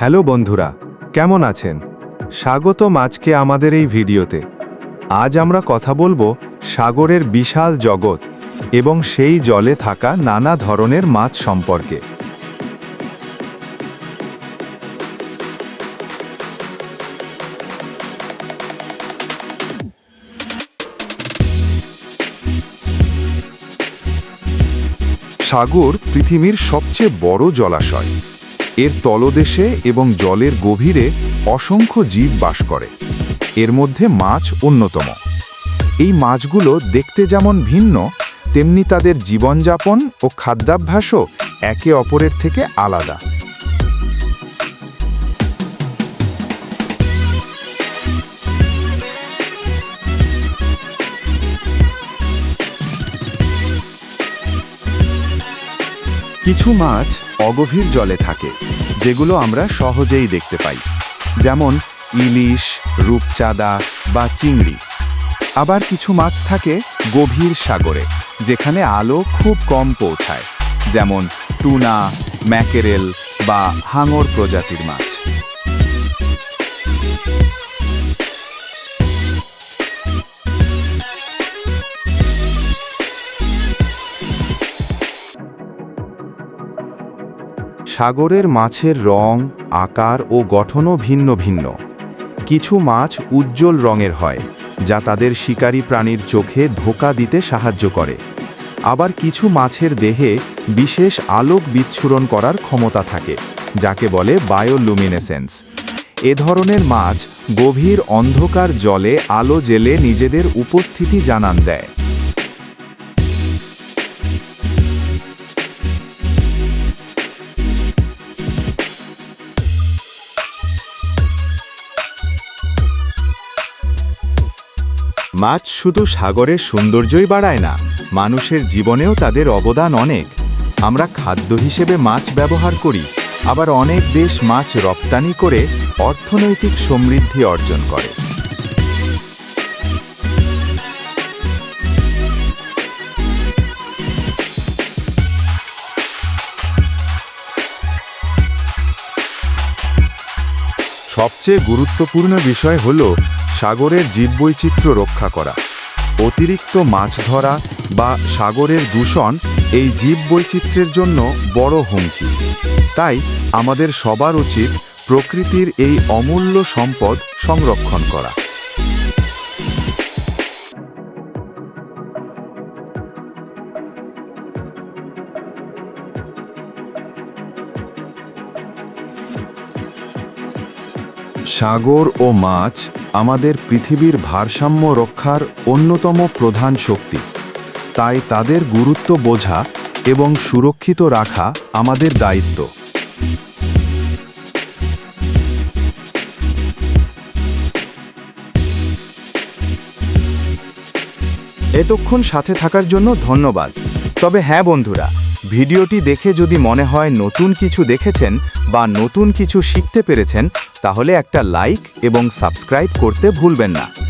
Hello বন্ধুরা, কেমন আছেন? স্বাগত আজকে আমাদের এই ভিডিওতে। আজ আমরা কথা বলব সাগরের বিশাল জগৎ এবং সেই জলে থাকা নানা ধরনের মাছ সম্পর্কে। সাগর পৃথিবীর সবচেয়ে বড় জলাশয়। এর তলদেশে এবং জলের গভীরে অসংখ্য জীব বাস করে। এর মধ্যে মাছ অন্যতম। এই মাছগুলো দেখতে যেমন ভিন্ন, তেমনি তাদের জীবনযাপন ও খাদ্যাভ্যাসও একে অপরের থেকে আলাদা। কিছু মাছ অগভীর জলে থাকে, যেগুলো আমরা সহজেই দেখতে পাই। যেমন ইলিশ, রূপচাঁদা বা চিংড়ি। আবার কিছু মাছ থাকে গভীর সাগরে, যেখানে আলো খুব কম পৌঁছায়, যেমন টুনা, ম্যাকেরেল বা হাঙর প্রজাতির মাছ। সাগরের মাছের রং, আকার ও গঠনও ভিন্ন ভিন্ন। কিছু মাছ উজ্জ্বল রঙের হয়, যা তাদের শিকারী প্রাণীর চোখে ধোকা দিতে সাহায্য করে। আবার কিছু মাছের দেহে বিশেষ আলোক বিচ্ছুরণ করার ক্ষমতা থাকে, যাকে বলে বায়োলুমিনেসেন্স। এ ধরনের মাছ গভীর অন্ধকার জলে আলো জেলে নিজেদের উপস্থিতি জানান দেয়। মাছ শুধু সাগরের সৌন্দর্যই বাড়ায় না, মানুষের জীবনেও তাদের অবদান অনেক। আমরা খাদ্য হিসেবে মাছ ব্যবহার করি, আবার অনেক দেশ মাছ রপ্তানি করে অর্থনৈতিক সমৃদ্ধি অর্জন করে। সবচেয়ে গুরুত্বপূর্ণ বিষয় হল সাগরের জীববৈচিত্র্য রক্ষা করা। অতিরিক্ত মাছ ধরা বা সাগরের দূষণ এই জীববৈচিত্র্যের জন্য বড় হুমকি। তাই আমাদের সবার উচিত প্রকৃতির এই অমূল্য সম্পদ সংরক্ষণ করা। সাগর ও মাছ আমাদের পৃথিবীর ভারসাম্য রক্ষার অন্যতম প্রধান শক্তি। তাই তাদের গুরুত্ব বোঝা এবং সুরক্ষিত রাখা আমাদের দায়িত্ব। এতক্ষণ সাথে থাকার জন্য ধন্যবাদ। তবে হ্যাঁ বন্ধুরা ভিডিওটি দেখে যদি মনে হয় নতুন কিছু দেখেছেন বা নতুন কিছু শিখতে পেরেছেন, তাহলে একটা লাইক এবং সাবস্ক্রাইব করতে ভুলবেন না।